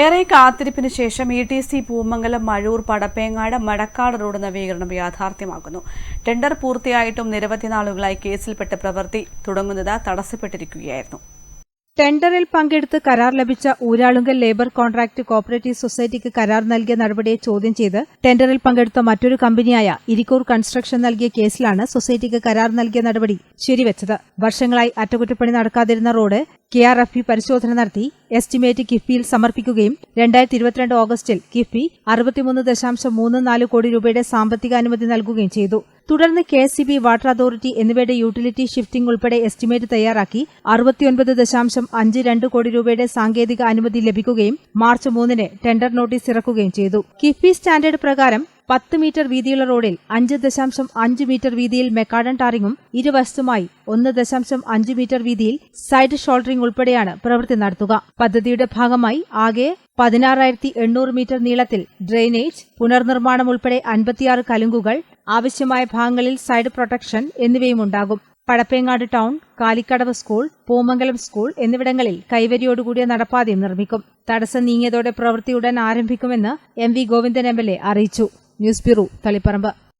ഏറെ കാത്തിരിപ്പിന് ശേഷം E T C Poomangalam Mazhoor Padappengad Madakkad road നവീകരണം യാഥാർത്ഥ്യമാക്കുന്നു ടെൻഡർ പൂർത്തിയായിട്ടും നിരവധി നാളുകളായി കേസിൽപ്പെട്ട പ്രവൃത്തി തുടങ്ങുന്നത് തടസ്സപ്പെട്ടിരിക്കുകയായിരുന്നു. ടെൻഡറിൽ പങ്കെടുത്ത് കരാർ ലഭിച്ച ഊരാളുങ്കൽ ലേബർ കോൺട്രാക്ട് കോപ്പറേറ്റീവ് സൊസൈറ്റിക്ക് കരാർ നൽകിയ നടപടിയെ ചോദ്യം ചെയ്ത് ടെൻഡറിൽ പങ്കെടുത്ത മറ്റൊരു കമ്പനിയായ ഇരിക്കൂർ കൺസ്ട്രക്ഷൻ നൽകിയ കേസിലാണ് സൊസൈറ്റിക്ക് കരാർ നൽകിയ നടപടി ശരിവച്ചത്. വർഷങ്ങളായി അറ്റകുറ്റപ്പണി നടക്കാതിരുന്ന റോഡ് കെ ആർ എഫ് പരിശോധന നടത്തി. എസ്റ്റിമേറ്റ് കിഫ്ബിയിൽ സമർപ്പിക്കുകയും രണ്ടായിരത്തി ഇരുപത്തിരണ്ട് ഓഗസ്റ്റിൽ കിഫ്ബി അറുപത്തിമൂന്ന് ദശാംശം മൂന്ന് നാല് കോടി രൂപയുടെ സാമ്പത്തിക അനുമതി നൽകുകയും ചെയ്തു. തുടർന്ന് K S C B water authority എന്നിവയുടെ യൂട്ടിലിറ്റി ഷിഫ്റ്റിംഗ് ഉൾപ്പെടെ എസ്റ്റിമേറ്റ് തയ്യാറാക്കി അറുപത്തിയൊൻപത് ദശാംശം അഞ്ച് രണ്ട് കോടി രൂപയുടെ സാങ്കേതിക അനുമതി ലഭിക്കുകയും മാർച്ച് മൂന്നിന് ടെൻഡർ നോട്ടീസ് ഇറക്കുകയും ചെയ്തു. കിഫ്ബി സ്റ്റാൻഡേർഡ് പ്രകാരം പത്ത് മീറ്റർ വീതിയുള്ള റോഡിൽ അഞ്ച് ദശാംശം അഞ്ച് മീറ്റർ വീതിയിൽ മെക്കാഡൻ ടാറിങ്ങും ഇരുവശത്തുമായി ഒന്ന് ദശാംശം അഞ്ച് മീറ്റർ വീതിയിൽ സൈഡ് ഷോൾഡറിംഗ് ഉൾപ്പെടെയാണ് പ്രവൃത്തി നടത്തുക. പദ്ധതിയുടെ ഭാഗമായി ആകെ പതിനാറായിരത്തി എണ്ണൂറ് മീറ്റർ നീളത്തിൽ ഡ്രെയിനേജ് പുനർനിർമ്മാണം ഉൾപ്പെടെ അൻപത്തിയാറ് കലുങ്കുകൾ ആവശ്യമായ ഭാഗങ്ങളിൽ സൈഡ് പ്രൊട്ടക്ഷൻ എന്നിവയും ഉണ്ടാകും. Padappengad town Kalikkadavu school Poomangalam school എന്നിവിടങ്ങളിൽ കൈവരിയോടുകൂടിയ നടപ്പാതയും നിർമ്മിക്കും. തടസ്സം നീങ്ങിയതോടെ പ്രവൃത്തിയുടൻ ആരംഭിക്കുമെന്ന് M V Govindan M L A അറിയിച്ചു. News bureau Taliparamba.